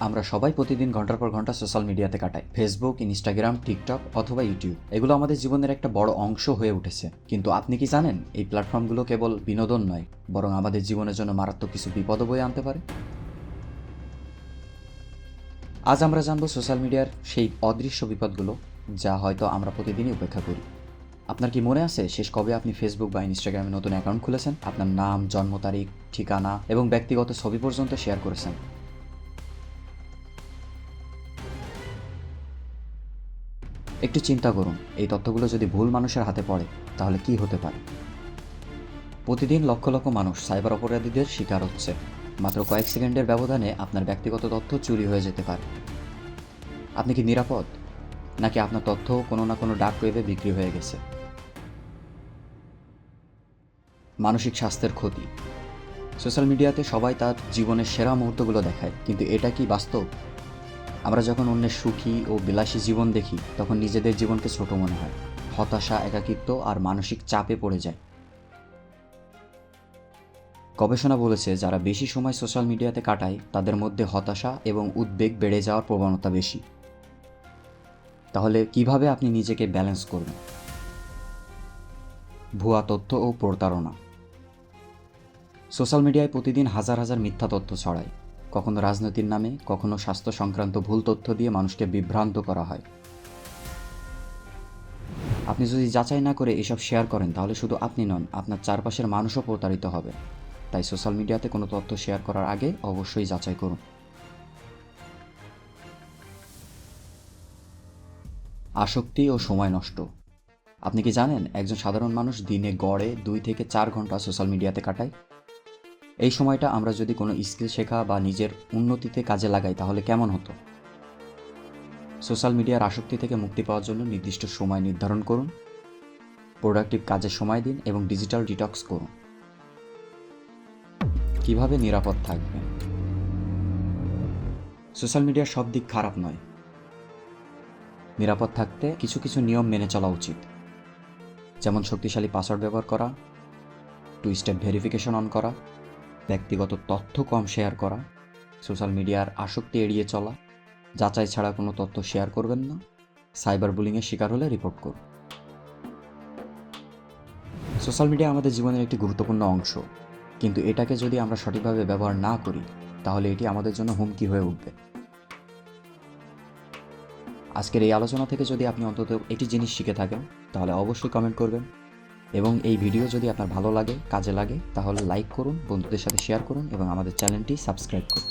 আমরা সবাই প্রতিদিন ঘণ্টার পর ঘণ্টা সোশ্যাল মিডিয়াতে কাটাই। ফেসবুক ইনস্টাগ্রাম টিকটক অথবা ইউটিউব এগুলো আমাদের জীবনের একটা বড় অংশ হয়ে উঠেছে। কিন্তু আপনি কি জানেন, এই প্ল্যাটফর্মগুলো কেবল বিনোদন নয়, বরং আমাদের জীবনের জন্য মারাত্মক কিছু বিপদও বয়ে আনতে পারে? আজ আমরা জানব সোশ্যাল মিডিয়ার সেই অদৃশ্য বিপদগুলো, যা হয়তো আমরা প্রতিদিনই উপেক্ষা করি। আপনার কি মনে আছে, শেষ কবে আপনি ফেসবুক বা ইনস্টাগ্রামে নতুন অ্যাকাউন্ট খুলেছেন? আপনার নাম, জন্ম তারিখ, ঠিকানা এবং ব্যক্তিগত ছবি পর্যন্ত শেয়ার করেছেন। একটু চিন্তা করুন, এই তথ্যগুলো যদি ভুল মানুষের হাতে পড়ে, তাহলে কি হতে পারে? প্রতিদিন লক্ষ লক্ষ মানুষ সাইবার অপরাধীদের শিকার হচ্ছে। মাত্র কয়েক সেকেন্ডের ব্যবধানে আপনার ব্যক্তিগত তথ্য চুরি হয়ে যেতে পারে। আপনি কি নিরাপদ? নাকি আপনার তথ্য কোনো না কোনো ডাক ওয়েবে বিক্রি হয়ে গেছে? মানসিক স্বাস্থ্যের ক্ষতি। সোশ্যাল মিডিয়াতে সবাই তার জীবনের সেরা মুহূর্তগুলো দেখায়, কিন্তু এটা কি বাস্তব? আমরা যখন অন্যের সুখী ও বিলাসী জীবন দেখি, তখন নিজেদের জীবনকে ছোট মনে হয়। হতাশা, একাকিত্ব আর মানসিক চাপে পড়ে যায়। গবেষণা বলেছে, যারা বেশি সময় সোশ্যাল মিডিয়াতে কাটায়, তাদের মধ্যে হতাশা এবং উদ্বেগ বেড়ে যাওয়ার প্রবণতা বেশি। তাহলে কীভাবে আপনি নিজেকে ব্যালেন্স করবেন? ভুয়া তথ্য ও প্রতারণা। সোশ্যাল মিডিয়ায় প্রতিদিন হাজার হাজার মিথ্যা তথ্য ছড়ায়। কখনো রাজনীতির নামে, কখনো স্বাস্থ্য সংক্রান্ত ভুল তথ্য দিয়ে মানুষকে বিভ্রান্ত করা হয়। আপনি যদি যাচাই না করে এসব শেয়ার করেন, তাহলে শুধু আপনি নন, আপনার চারপাশের মানুষও প্রতারিত হবে। তাই সোশ্যাল মিডিয়াতে কোনো তথ্য শেয়ার করার আগে অবশ্যই যাচাই করুন। আসক্তি ও সময় নষ্ট। আপনি কি জানেন, একজন সাধারণ মানুষ দিনে গড়ে দুই থেকে চার ঘণ্টা সোশ্যাল মিডিয়াতে কাটায়? এই সময়টা আমরা যদি কোনো স্কিল শেখা বা নিজের উন্নতিতে কাজে লাগাই, তাহলে কেমন হতো? সোশ্যাল মিডিয়ার আসক্তি থেকে মুক্তি পাওয়ার জন্য নির্দিষ্ট সময় নির্ধারণ করুন, প্রোডাক্টিভ কাজে সময় দিন এবং ডিজিটাল ডিটক্স করুন। কীভাবে নিরাপদ থাকবেন? সোশ্যাল মিডিয়ার সব দিক খারাপ নয়। নিরাপদ থাকতে কিছু কিছু নিয়ম মেনে চলা উচিত। যেমন শক্তিশালী পাসওয়ার্ড ব্যবহার করা, টু স্টেপ ভেরিফিকেশন অন করা ব্যক্তিগত তথ্য কম শেয়ার করা, সোশ্যাল মিডিয়ার আসক্তি এড়িয়ে চলা, যাচাই ছাড়া কোনো তথ্য শেয়ার করবেন না, সাইবার বুলিংয়ের শিকার হলে রিপোর্ট করুন। সোশ্যাল মিডিয়া আমাদের জীবনের একটি গুরুত্বপূর্ণ অংশ, কিন্তু এটাকে যদি আমরা সঠিকভাবে ব্যবহার না করি, তাহলে এটি আমাদের জন্য হুমকি হয়ে উঠবে। আজকের এই আলোচনা থেকে যদি আপনি অন্তত একটি জিনিস শিখে থাকেন, তাহলে অবশ্যই কমেন্ট করবেন। এবং এই ভিডিও যদি আপনার ভালো লাগে, কাজে লাগে, তাহলে লাইক করুন, বন্ধুদের সাথে শেয়ার করুন এবং আমাদের চ্যানেলটি সাবস্ক্রাইব করুন।